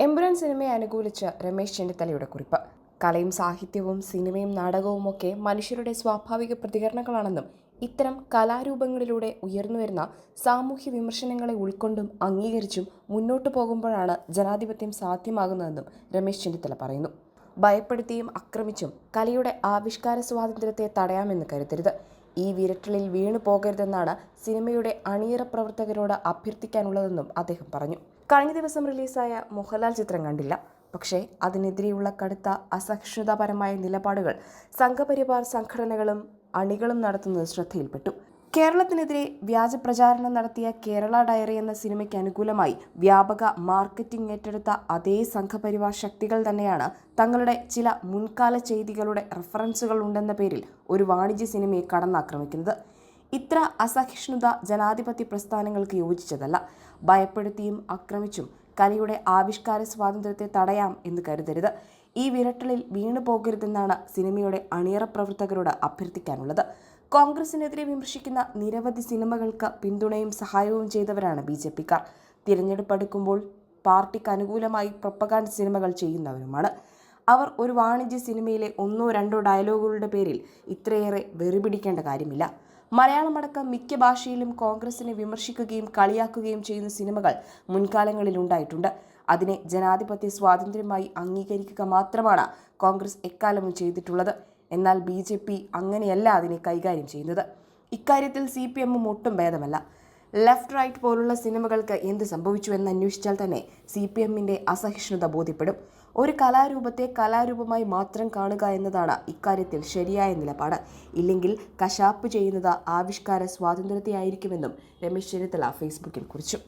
എമ്പുരാൻ സിനിമയെ അനുകൂലിച്ച് രമേശ് ചെന്നിത്തലയുടെ കുറിപ്പ്. കലയും സാഹിത്യവും സിനിമയും നാടകവും ഒക്കെ മനുഷ്യരുടെ സ്വാഭാവിക പ്രതികരണങ്ങളാണെന്നും ഇത്തരം കലാരൂപങ്ങളിലൂടെ ഉയർന്നുവരുന്ന സാമൂഹ്യ വിമർശനങ്ങളെ ഉൾക്കൊണ്ടും അംഗീകരിച്ചും മുന്നോട്ടു പോകുമ്പോഴാണ് ജനാധിപത്യം സാധ്യമാകുന്നതെന്നും രമേശ് ചെന്നിത്തല പറയുന്നു. ഭയപ്പെടുത്തിയും അക്രമിച്ചും കലയുടെ ആവിഷ്കാര സ്വാതന്ത്ര്യത്തെ തടയാമെന്ന് കരുതരുത്. ഈ വിരട്ടലിൽ വീണു പോകരുതെന്നാണ് സിനിമയുടെ അണിയറ പ്രവർത്തകരോട് അഭ്യർത്ഥിക്കാനുള്ളതെന്നും അദ്ദേഹം പറഞ്ഞു. കഴിഞ്ഞ ദിവസം റിലീസായ മോഹൻലാൽ ചിത്രം കണ്ടില്ല. പക്ഷേ അതിനെതിരെയുള്ള കടുത്ത അസഹിഷ്ണുതാപരമായ നിലപാടുകൾ സംഘപരിവാർ സംഘടനകളും അണികളും നടത്തുന്നത് ശ്രദ്ധയിൽപ്പെട്ടു. കേരളത്തിനെതിരെ വ്യാജ പ്രചാരണം നടത്തിയ കേരള ഡയറി എന്ന സിനിമയ്ക്ക് അനുകൂലമായി വ്യാപക മാർക്കറ്റിംഗ് ഏറ്റെടുത്ത അതേ സംഘപരിവാർ ശക്തികൾ തന്നെയാണ് തങ്ങളുടെ ചില മുൻകാല ചെയ്തികളുടെ റെഫറൻസുകൾ ഉണ്ടെന്ന പേരിൽ ഒരു വാണിജ്യ സിനിമയെ കടന്നാക്രമിക്കുന്നത്. ഇത്ര അസഹിഷ്ണുത ജനാധിപത്യ പ്രസ്ഥാനങ്ങൾക്ക് യോജിച്ചതല്ല. ഭയപ്പെടുത്തിയും ആക്രമിച്ചും കലയുടെ ആവിഷ്കാര സ്വാതന്ത്ര്യത്തെ തടയാം എന്ന് കരുതരുത്. ഈ വിരട്ടലിൽ വീണു പോകരുതെന്നാണ് സിനിമയുടെ അണിയറ പ്രവർത്തകരോട് അഭ്യർത്ഥിക്കാനുള്ളത്. കോൺഗ്രസിനെതിരെ വിമർശിക്കുന്ന നിരവധി സിനിമകൾക്ക് പിന്തുണയും സഹായവും ചെയ്തവരാണ് ബി ജെ പിക്കാർ. തിരഞ്ഞെടുപ്പ് പാർട്ടിക്ക് അനുകൂലമായി പ്രൊപ്പഗാൻഡ് സിനിമകൾ ചെയ്യുന്നവരുമാണ്. അവർ ഒരു വാണിജ്യ സിനിമയിലെ ഒന്നോ രണ്ടോ ഡയലോഗുകളുടെ പേരിൽ ഇത്രയേറെ വെറുപിടിക്കേണ്ട കാര്യമില്ല. മലയാളമടക്കം മിക്ക ഭാഷയിലും കോൺഗ്രസിനെ വിമർശിക്കുകയും കളിയാക്കുകയും ചെയ്യുന്ന സിനിമകൾ മുൻകാലങ്ങളിൽ ഉണ്ടായിട്ടുണ്ട്. അതിനെ ജനാധിപത്യ സ്വാതന്ത്ര്യമായി അംഗീകരിക്കുക മാത്രമാണ് കോൺഗ്രസ് എക്കാലവും ചെയ്തിട്ടുള്ളത്. എന്നാൽ ബി ജെ പി അങ്ങനെയല്ല അതിനെ കൈകാര്യം ചെയ്യുന്നത്. ഇക്കാര്യത്തിൽ സി പി എമ്മും ഒട്ടും ഭേദമല്ല. ലെഫ്റ്റ് റൈറ്റ് പോലുള്ള സിനിമകൾക്ക് എന്ത് സംഭവിച്ചു എന്ന് അന്വേഷിച്ചാൽ തന്നെ സി പി എമ്മിന്റെ അസഹിഷ്ണുത ബോധ്യപ്പെടും. ഒരു കലാരൂപത്തെ കലാരൂപമായി മാത്രം കാണുക എന്നതാണ് ഇക്കാര്യത്തിൽ ശരിയായ നിലപാട്. ഇല്ലെങ്കിൽ കശാപ്പ് ചെയ്യുന്നത് ആവിഷ്കാര സ്വാതന്ത്ര്യത്തെയായിരിക്കുമെന്നും രമേശ് ചെന്നിത്തല ഫേസ്ബുക്കിൽ കുറിച്ചു.